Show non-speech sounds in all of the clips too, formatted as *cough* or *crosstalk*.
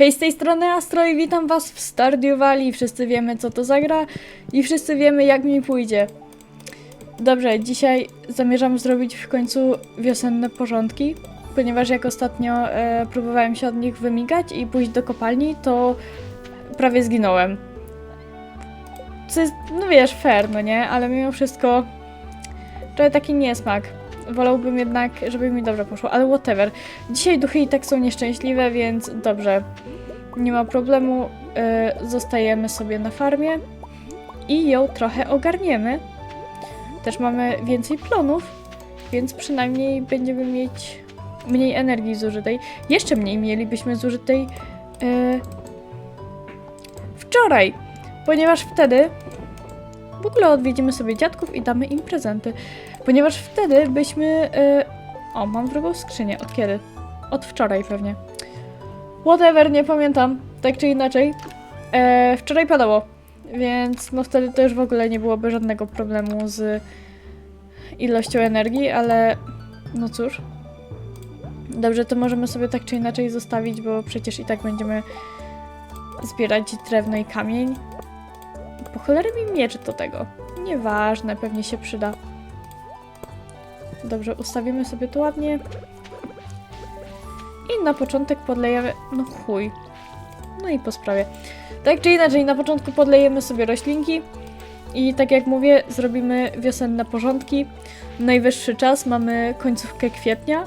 Hej, z tej strony Astro i witam was w Stardew Valley. Wszyscy wiemy, co to za gra i wszyscy wiemy, jak mi pójdzie. Dobrze, dzisiaj zamierzam zrobić w końcu wiosenne porządki, ponieważ jak ostatnio e, próbowałem się od nich wymigać i pójść do kopalni, to prawie zginąłem. Co jest, no wiesz, fair, no nie? Ale mimo wszystko trochę taki niesmak. Wolałbym jednak, żeby mi dobrze poszło, ale whatever. Dzisiaj duchy i tak są nieszczęśliwe, więc dobrze. Nie ma problemu. y, zostajemy sobie na farmie i ją trochę ogarniemy. Też mamy więcej plonów, więc przynajmniej będziemy mieć mniej energii zużytej. Jeszcze mniej mielibyśmy zużytej y, wczoraj, ponieważ wtedy w ogóle odwiedzimy sobie dziadków i damy im prezenty. Ponieważ wtedy byśmy. y, O, mam drugą skrzynię. Od kiedy? Od wczoraj pewnie. Whatever, nie pamiętam. Tak czy inaczej. E, wczoraj padało. Więc no wtedy to już w ogóle nie byłoby żadnego problemu z ilością energii, ale no cóż. Dobrze, to możemy sobie tak czy inaczej zostawić, bo przecież i tak będziemy zbierać drewno i kamień. Po cholerę mi miecz do tego. Nieważne, pewnie się przyda. Dobrze, ustawimy sobie to ładnie. I na początek podlejemy... No chuj. No i po sprawie. Tak czy inaczej, na początku podlejemy sobie roślinki. I tak jak mówię, zrobimy wiosenne porządki. Najwyższy czas, mamy końcówkę kwietnia.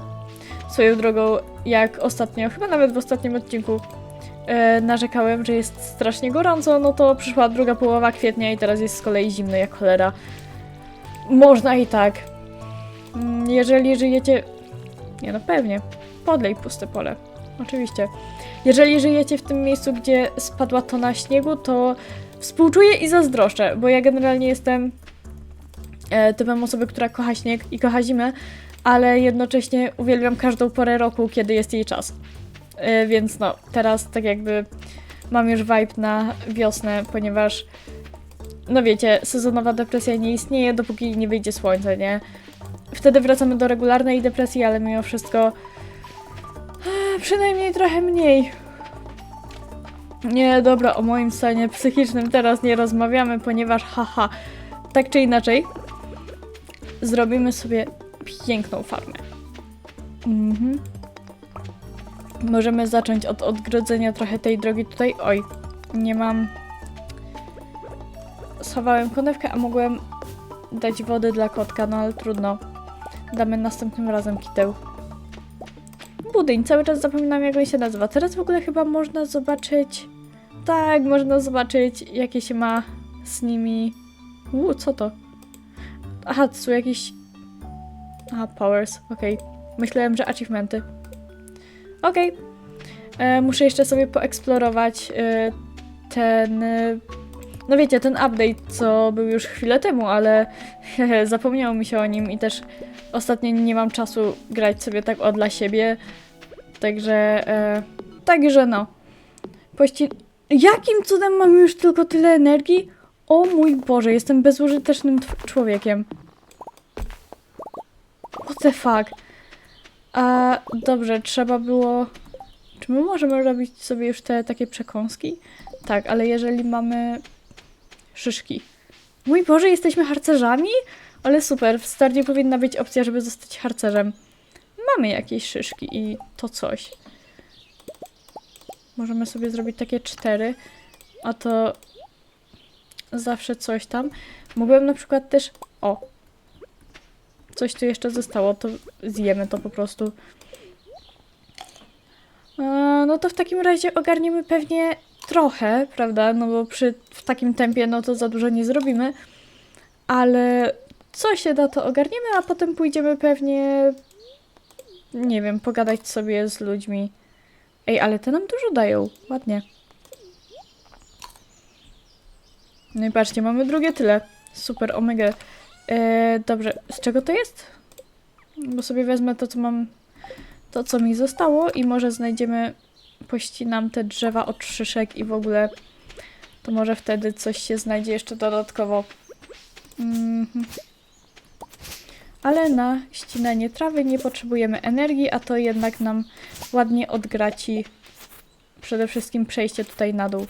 Swoją drogą, jak ostatnio, chyba nawet w ostatnim odcinku e, narzekałem, że jest strasznie gorąco, no to przyszła druga połowa kwietnia i teraz jest z kolei zimno jak cholera. Można i tak. Jeżeli żyjecie. Nie no, pewnie. Podlej puste pole. Oczywiście. Jeżeli żyjecie w tym miejscu, gdzie spadła tona śniegu, to współczuję i zazdroszczę, bo ja generalnie jestem e, typem osoby, która kocha śnieg i kocha zimę, ale jednocześnie uwielbiam każdą porę roku, kiedy jest jej czas. E, więc no, teraz tak jakby mam już vibe na wiosnę, ponieważ no wiecie, sezonowa depresja nie istnieje, dopóki nie wyjdzie słońce, nie? Wtedy wracamy do regularnej depresji, ale mimo wszystko e, przynajmniej trochę mniej. Nie, dobra, o moim stanie psychicznym teraz nie rozmawiamy, ponieważ haha, tak czy inaczej zrobimy sobie piękną farmę. Mhm. Możemy zacząć od odgrodzenia trochę tej drogi tutaj. Oj, nie mam. Schowałem konewkę, a mogłem dać wody dla kotka, no ale trudno. Damy następnym razem kiteł. Budyń, cały czas zapominam jak on się nazywa. Teraz w ogóle chyba można zobaczyć... Tak, można zobaczyć jakie się ma z nimi... Uuu, co to? Aha, to są jakieś... Aha, powers, okej. Myślałem, że achievementy. Okej. E, Muszę jeszcze sobie poeksplorować e, ten... No wiecie, ten update, co był już chwilę temu, ale *laughs* zapomniało mi się o nim i też ostatnio nie mam czasu grać sobie tak o dla siebie. Także... E, także no. Pości... Jakim cudem mam już tylko tyle energii? O mój Boże, jestem bezużytecznym człowiekiem. What the fuck? A dobrze, trzeba było. Czy my możemy robić sobie już te takie przekąski? Tak, ale jeżeli mamy szyszki. Mój Boże, jesteśmy harcerzami? Ale super, w starcie powinna być opcja, żeby zostać harcerzem. Mamy jakieś szyszki i to coś. Możemy sobie zrobić takie cztery, a to zawsze coś tam. Mogłem na przykład też. O! Coś tu jeszcze zostało, to zjemy to po prostu. E, No to w takim razie ogarniemy pewnie trochę, prawda? No bo przy w takim tempie no to za dużo nie zrobimy. Ale co się da, to ogarniemy, a potem pójdziemy pewnie. Nie wiem, pogadać sobie z ludźmi. Ej, ale te nam dużo dają. Ładnie. No i patrzcie, mamy drugie tyle. Super, omega. E, dobrze, z czego to jest? Bo sobie wezmę to, co mam, to, co mi zostało i może znajdziemy, pościnam te drzewa od szyszek i w ogóle to może wtedy coś się znajdzie jeszcze dodatkowo. Mhm. Ale na ścinanie trawy nie potrzebujemy energii, a to jednak nam ładnie odgraci przede wszystkim przejście tutaj na dół.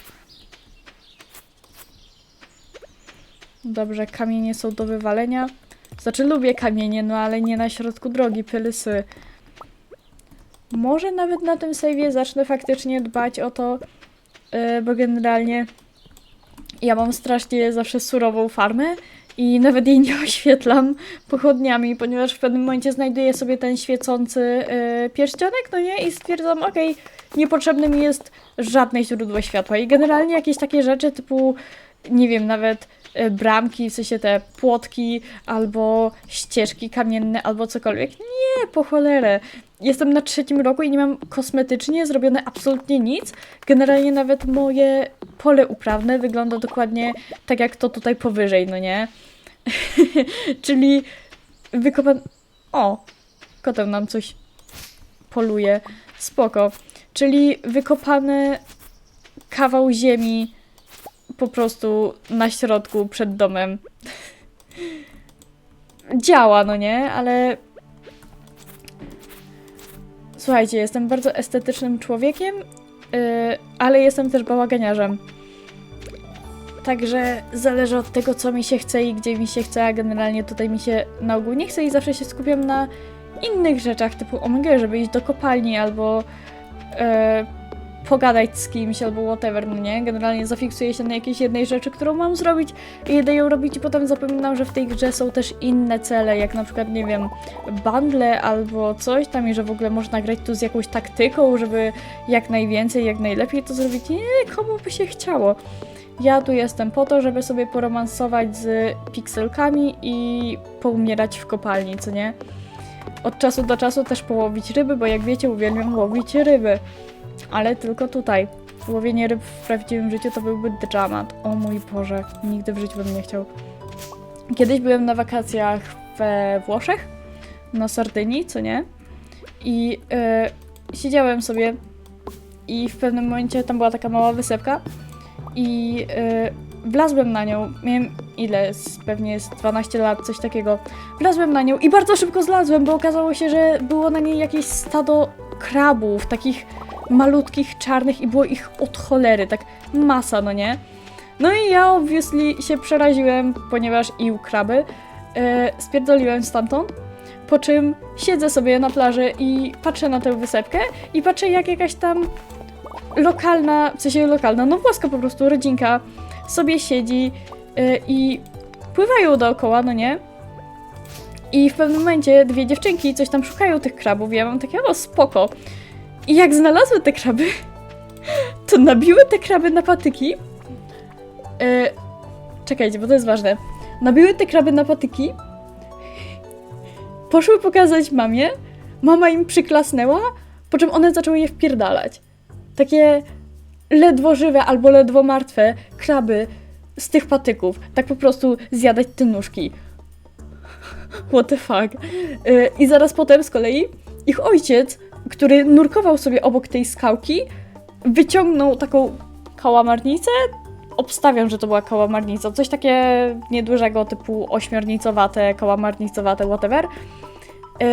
Dobrze, kamienie są do wywalenia. Znaczy lubię kamienie, no ale nie na środku drogi, pylysy. Może nawet na tym save'ie zacznę faktycznie dbać o to, yy, bo generalnie ja mam strasznie zawsze surową farmę i nawet jej nie *laughs* oświetlam pochodniami, ponieważ w pewnym momencie znajduję sobie ten świecący yy, pierścionek, no nie, i stwierdzam, okej, niepotrzebne mi jest żadne źródło światła. I generalnie jakieś takie rzeczy typu, nie wiem, nawet bramki, w sensie te płotki, albo ścieżki kamienne, albo cokolwiek. Nie, po cholerę. Jestem na trzecim roku i nie mam kosmetycznie zrobione absolutnie nic. Generalnie nawet moje pole uprawne wygląda dokładnie tak jak to tutaj powyżej, no nie? *laughs* Czyli wykopan... O! Kotem nam coś poluje. Spoko. Czyli wykopany kawał ziemi po prostu na środku przed domem. Działa, no nie? Ale. Słuchajcie, jestem bardzo estetycznym człowiekiem, yy, ale jestem też bałaganiarzem. Także zależy od tego, co mi się chce i gdzie mi się chce, a generalnie tutaj mi się na ogół nie chce i zawsze się skupiam na innych rzeczach, typu OMG, żeby iść do kopalni albo e, pogadać z kimś albo whatever, no nie? Generalnie zafiksuję się na jakiejś jednej rzeczy, którą mam zrobić i jedę ją robić i potem zapominam, że w tej grze są też inne cele, jak na przykład, nie wiem, bundle albo coś tam i że w ogóle można grać tu z jakąś taktyką, żeby jak najwięcej, jak najlepiej to zrobić. Nie, komu by się chciało? Ja tu jestem po to, żeby sobie poromansować z pikselkami i poumierać w kopalni, co nie? Od czasu do czasu też połowić ryby, bo jak wiecie, uwielbiam łowić ryby. Ale tylko tutaj. Łowienie ryb w prawdziwym życiu to byłby dramat. O mój Boże, nigdy w życiu bym nie chciał. Kiedyś byłem na wakacjach we Włoszech, na Sardynii, co nie? I e, siedziałem sobie i w pewnym momencie tam była taka mała wysepka i e, wlazłem na nią. Miałem ile? Pewnie jest 12 lat, coś takiego. Wlazłem na nią i bardzo szybko zlazłem, bo okazało się, że było na niej jakieś stado krabów, takich malutkich, czarnych i było ich od cholery, tak masa, no nie? No i ja obviously się przeraziłem, ponieważ ił kraby. E, spierdoliłem stamtąd, po czym siedzę sobie na plaży i patrzę na tę wysepkę i patrzę jak jakaś tam lokalna, w sensie lokalna, no włoska po prostu rodzinka sobie siedzi e, i pływają dookoła, no nie? I w pewnym momencie dwie dziewczynki coś tam szukają tych krabów ja mam takie, o spoko. I jak znalazły te kraby, *laughs* to nabiły te kraby na patyki. E, czekajcie, bo to jest ważne. Nabiły te kraby na patyki, poszły pokazać mamie, mama im przyklasnęła, po czym one zaczęły je wpierdalać. Takie ledwo żywe albo ledwo martwe kraby z tych patyków. Tak po prostu zjadać te nóżki. What the fuck. E, I zaraz potem z kolei ich ojciec który nurkował sobie obok tej skałki, wyciągnął taką kałamarnicę. Obstawiam, że to była kałamarnica. Coś takie niedużego, typu ośmiornicowate, kałamarnicowate, whatever. Yy,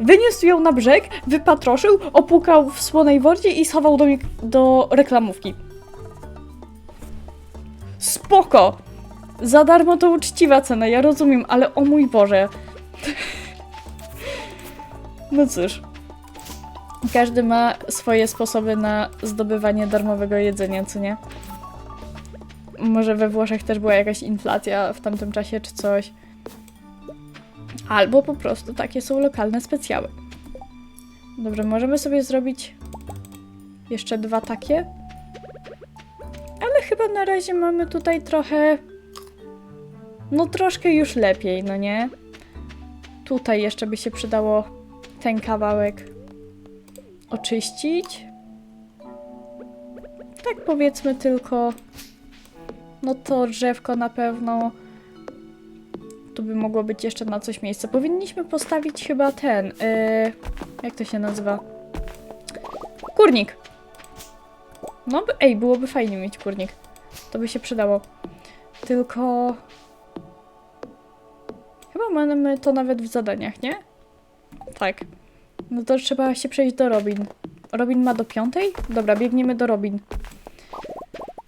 wyniósł ją na brzeg, wypatroszył, opłukał w słonej wodzie i schował do, do reklamówki. Spoko! Za darmo to uczciwa cena, ja rozumiem, ale o mój Boże. *laughs* No cóż. Każdy ma swoje sposoby na zdobywanie darmowego jedzenia, co nie? Może we Włoszech też była jakaś inflacja w tamtym czasie, czy coś. Albo po prostu takie są lokalne specjały. Dobrze, możemy sobie zrobić jeszcze dwa takie. Ale chyba na razie mamy tutaj trochę. No, troszkę już lepiej, no nie? Tutaj jeszcze by się przydało ten kawałek oczyścić. Tak powiedzmy tylko. No to drzewko na pewno. Tu by mogło być jeszcze na coś miejsce. Powinniśmy postawić chyba ten. Yy, jak to się nazywa? Kurnik. No, by- ej, byłoby fajnie mieć kurnik. To by się przydało. Tylko. Chyba mamy to nawet w zadaniach, nie? Tak. No to trzeba się przejść do Robin. Robin ma do piątej? Dobra, biegniemy do Robin.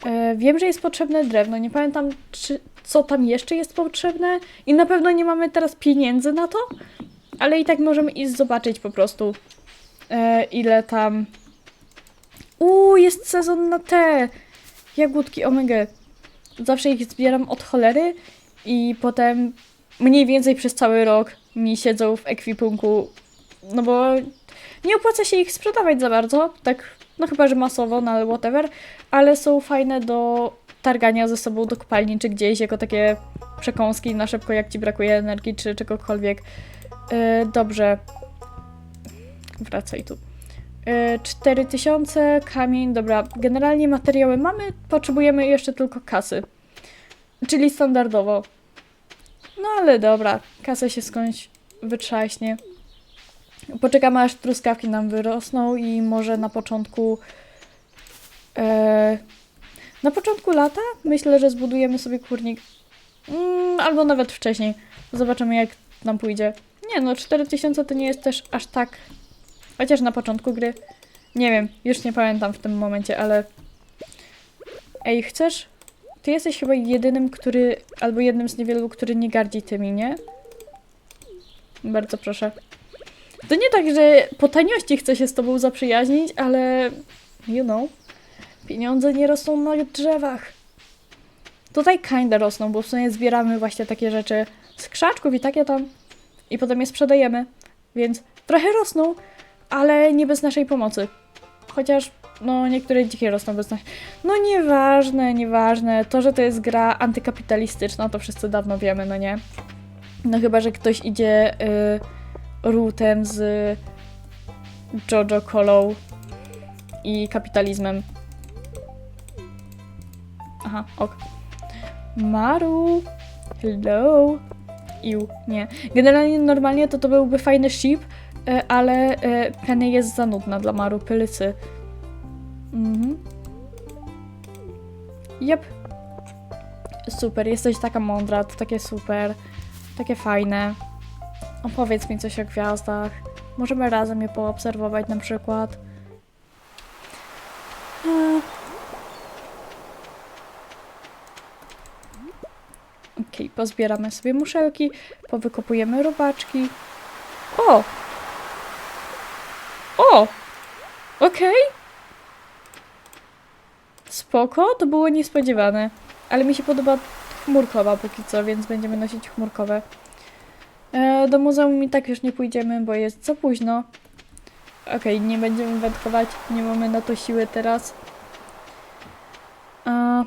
E, wiem, że jest potrzebne drewno. Nie pamiętam, czy, co tam jeszcze jest potrzebne. I na pewno nie mamy teraz pieniędzy na to. Ale i tak możemy iść zobaczyć po prostu, e, ile tam. Uuu, jest sezon na te jagódki omega. Zawsze ich zbieram od cholery i potem mniej więcej przez cały rok mi siedzą w ekwipunku, no bo nie opłaca się ich sprzedawać za bardzo, tak, no chyba, że masowo, no ale whatever, ale są fajne do targania ze sobą do kopalni czy gdzieś, jako takie przekąski na szybko, jak ci brakuje energii czy czegokolwiek. Yy, dobrze. Wracaj tu. Yy, 4000, kamień, dobra. Generalnie materiały mamy, potrzebujemy jeszcze tylko kasy. Czyli standardowo. No ale dobra, kasa się skądś wytrzaśnie. Poczekamy aż truskawki nam wyrosną i może na początku. E, na początku lata myślę, że zbudujemy sobie kurnik. Mm, albo nawet wcześniej. Zobaczymy, jak nam pójdzie. Nie no, 4000 to nie jest też aż tak. Chociaż na początku gry. Nie wiem, już nie pamiętam w tym momencie, ale. Ej, chcesz? Ty jesteś chyba jedynym, który. albo jednym z niewielu, który nie gardzi tymi, nie? Bardzo proszę. To nie tak, że po taniości chcę się z tobą zaprzyjaźnić, ale. You know. Pieniądze nie rosną na drzewach. Tutaj kinda rosną, bo w sumie zbieramy właśnie takie rzeczy z krzaczków i takie tam. I potem je sprzedajemy. Więc trochę rosną, ale nie bez naszej pomocy. Chociaż, no, niektóre dzikie rosną bez naszej. No, nieważne, nieważne. To, że to jest gra antykapitalistyczna, to wszyscy dawno wiemy, no nie? No, chyba, że ktoś idzie y, rutem z Jojo Colą i kapitalizmem. Aha, ok. Maru, hello. Iu, nie. Generalnie normalnie to to byłby fajny ship, e, ale e, Penny jest za nudna dla Maru Pylycy. Mhm. Jep. Super, jesteś taka mądra, to takie super, takie fajne. Opowiedz mi coś o gwiazdach. Możemy razem je poobserwować na przykład. E. Okej, pozbieramy sobie muszelki, powykopujemy robaczki. O! O! Okej. Spoko, to było niespodziewane. Ale mi się podoba chmurkowa póki co, więc będziemy nosić chmurkowe. E, do muzeum i tak już nie pójdziemy, bo jest za późno. Okej, nie będziemy wędkować, nie mamy na to siły teraz. A...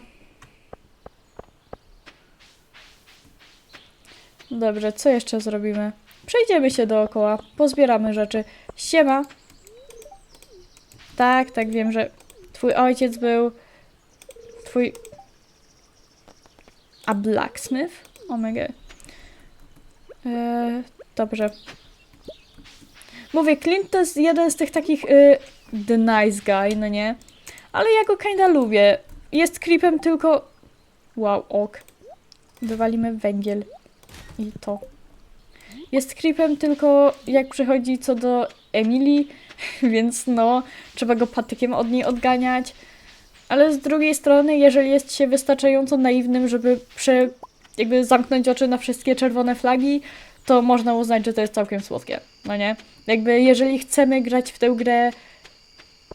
Dobrze, co jeszcze zrobimy? Przejdziemy się dookoła, pozbieramy rzeczy. Siema! Tak, tak, wiem, że twój ojciec był... Twój... A blacksmith? Omega. Eee, dobrze. Mówię, Clint to jest jeden z tych takich y, the nice guy, no nie? Ale ja go kinda lubię. Jest creepem tylko... Wow, ok. Wywalimy węgiel. I to. Jest creepem tylko jak przychodzi co do Emily, *laughs* więc no, trzeba go patykiem od niej odganiać. Ale z drugiej strony, jeżeli jest się wystarczająco naiwnym, żeby prze, jakby zamknąć oczy na wszystkie czerwone flagi, to można uznać, że to jest całkiem słodkie, no nie? Jakby jeżeli chcemy grać w tę grę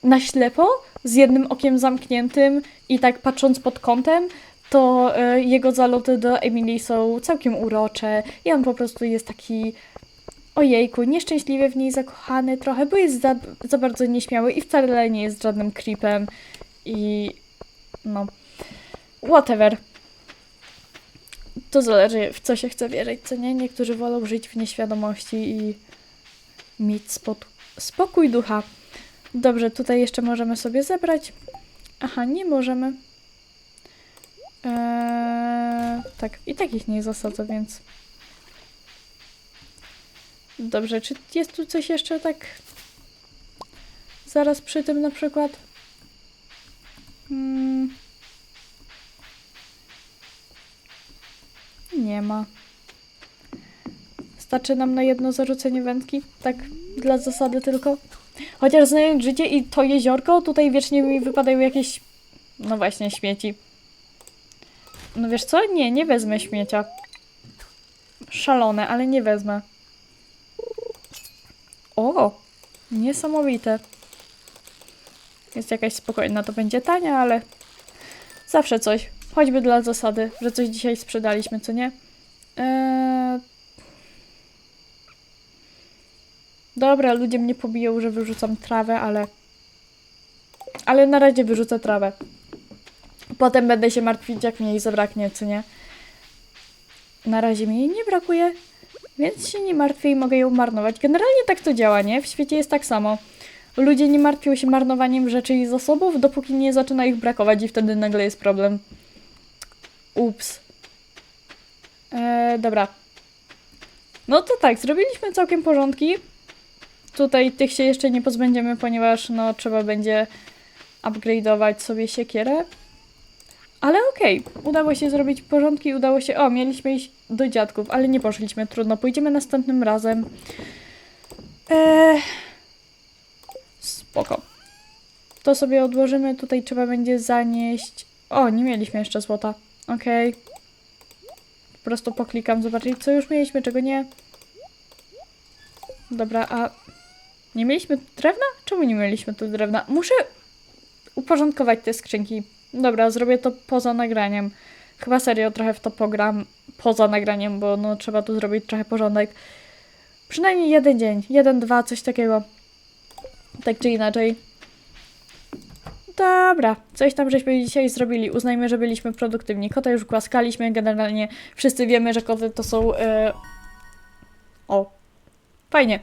na ślepo, z jednym okiem zamkniętym i tak patrząc pod kątem, to e, jego zaloty do Emily są całkiem urocze i on po prostu jest taki ojejku, nieszczęśliwie w niej zakochany trochę, bo jest za, za bardzo nieśmiały i wcale nie jest żadnym creepem i no whatever. To zależy w co się chce wierzyć, co nie? Niektórzy wolą żyć w nieświadomości i mieć spot- spokój ducha. Dobrze, tutaj jeszcze możemy sobie zebrać. Aha, nie możemy. Eee, tak, i tak ich nie zasadzę, więc. Dobrze, czy jest tu coś jeszcze tak. Zaraz przy tym na przykład? Hmm. Nie ma. Starczy nam na jedno zarzucenie wędki? Tak, dla zasady tylko. Chociaż znając życie i to jeziorko, tutaj wiecznie mi wypadają jakieś, no właśnie, śmieci. No wiesz co? Nie, nie wezmę śmiecia. Szalone, ale nie wezmę. O! Niesamowite. Jest jakaś spokojna, to będzie tania, ale zawsze coś. Choćby dla zasady, że coś dzisiaj sprzedaliśmy, co nie? Eee... Dobra, ludzie mnie pobiją, że wyrzucam trawę, ale... Ale na razie wyrzucę trawę. Potem będę się martwić, jak mnie jej zabraknie, co nie? Na razie mi jej nie brakuje, więc się nie martwię i mogę ją marnować. Generalnie tak to działa, nie? W świecie jest tak samo. Ludzie nie martwią się marnowaniem rzeczy i zasobów, dopóki nie zaczyna ich brakować i wtedy nagle jest problem. Ups. Eee, dobra. No to tak, zrobiliśmy całkiem porządki. Tutaj tych się jeszcze nie pozbędziemy, ponieważ no trzeba będzie upgrade'ować sobie siekierę. Ale okej, udało się zrobić porządki, udało się... O, mieliśmy iść do dziadków, ale nie poszliśmy, trudno, pójdziemy następnym razem. Eee... Spoko. To sobie odłożymy, tutaj trzeba będzie zanieść... O, nie mieliśmy jeszcze złota. Okej. Po prostu poklikam, zobaczyć co już mieliśmy, czego nie. Dobra, a... Nie mieliśmy tu drewna? Czemu nie mieliśmy tu drewna? Muszę uporządkować te skrzynki. Dobra, zrobię to poza nagraniem. Chyba serio trochę w to pogram poza nagraniem, bo no trzeba tu zrobić trochę porządek. Przynajmniej jeden dzień, jeden, dwa, coś takiego. Tak czy inaczej. Dobra, coś tam żeśmy dzisiaj zrobili. Uznajmy, że byliśmy produktywni. Kota już głaskaliśmy, generalnie wszyscy wiemy, że koty to są... e, O, fajnie.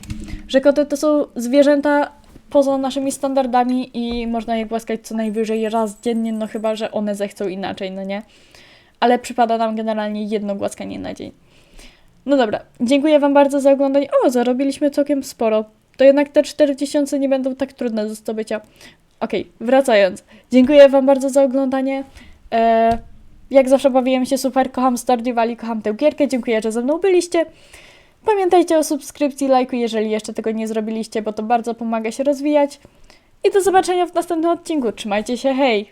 Że koty to są zwierzęta poza naszymi standardami i można je głaskać co najwyżej raz dziennie, no chyba, że one zechcą inaczej, no nie? Ale przypada nam generalnie jedno głaskanie na dzień. No dobra, dziękuję Wam bardzo za oglądanie. O, zarobiliśmy całkiem sporo. To jednak te 4000 nie będą tak trudne do zdobycia. Okej, wracając. Dziękuję Wam bardzo za oglądanie. E, jak zawsze bawiłem się super, kocham Stardew Valley, kocham tę gierkę. Dziękuję, że ze mną byliście. Pamiętajcie o subskrypcji, lajku, jeżeli jeszcze tego nie zrobiliście, bo to bardzo pomaga się rozwijać. I do zobaczenia w następnym odcinku. Trzymajcie się, hej!